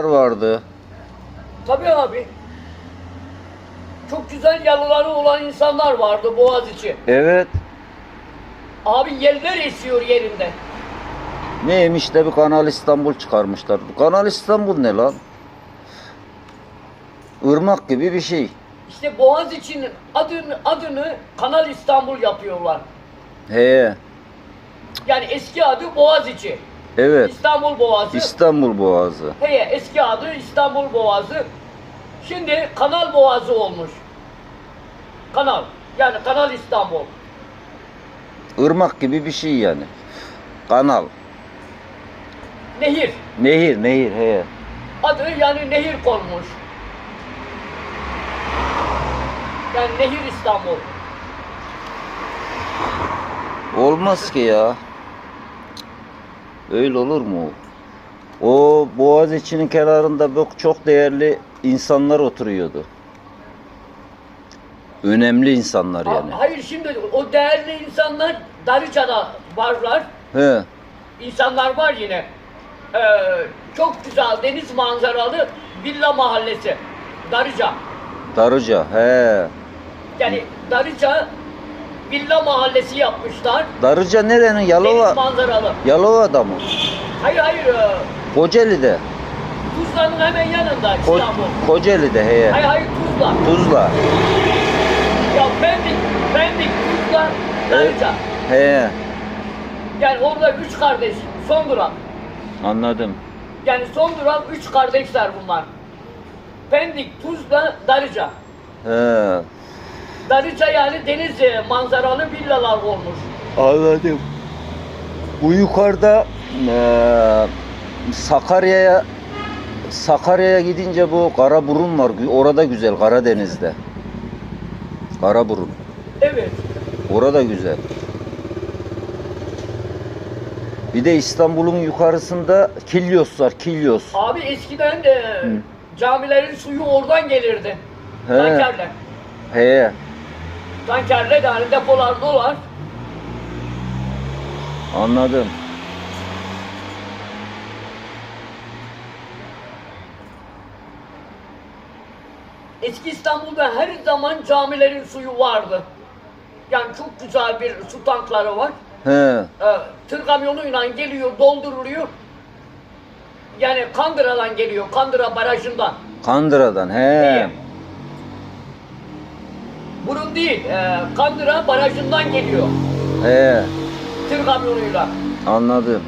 vardı. Tabii abi. Çok güzel yalıları olan insanlar vardı Boğaziçi. Evet. Abi yerler esiyor yerinde. Neymiş de bir Kanal İstanbul çıkarmışlar. Bu Kanal İstanbul ne lan? Irmak gibi bir şey. İşte Boğaziçi'nin adını, adını Kanal İstanbul yapıyorlar. He. Yani eski adı Boğaziçi. Evet. İstanbul Boğazı. İstanbul Boğazı. Heye eski adı İstanbul Boğazı. Şimdi Kanal Boğazı olmuş. Kanal. Yani Kanal İstanbul. Irmak gibi bir şey yani. Kanal. Nehir. Nehir, nehir he. Adı yani nehir konmuş. Yani Nehir İstanbul. Olmaz ki ya. Öyle olur mu? O Boğaziçi'nin kenarında bak çok değerli insanlar oturuyordu. Önemli insanlar yani. Hayır şimdi o değerli insanlar Darıca'da varlar. He. İnsanlar var yine. Ee, çok güzel deniz manzaralı villa mahallesi. Darıca. Darıca. He. Yani Darıca villa mahallesi yapmışlar. Darıca nerenin? Deniz Yalova. manzaralı. Yalova'da mı? Hayır hayır. e, Kocaeli'de. Tuzla'nın hemen yanında Ko- İstanbul. Kocaeli'de he. Hayır hayır Tuzla. Tuzla. Ya Pendik, Pendik, Tuzla, Darıca. He. Yani orada üç kardeş. Son durak. Anladım. Yani son durak üç kardeşler bunlar. Pendik, Tuzla, Darıca. He. Darıca yani deniz e, manzaralı villalar olmuş. Anladım. Bu yukarıda eee, Sakarya'ya Sakarya'ya gidince bu Karaburun var. Orada güzel Karadeniz'de. Karaburun. Evet. Orada güzel. Bir de İstanbul'un yukarısında Kilyos var. Kilyos. Abi eskiden e, camilerin suyu oradan gelirdi. He. Tankerle. He. Tankerle de hani depolar dolar. Anladım. Eski İstanbul'da her zaman camilerin suyu vardı. Yani çok güzel bir su tankları var. He. Ee, tır kamyonuyla geliyor, dolduruluyor. Yani Kandıra'dan geliyor, Kandıra barajından. Kandıra'dan. He. İyi. Burun değil, e, Kandıra barajından geliyor He. tır kamyonuyla. Anladım.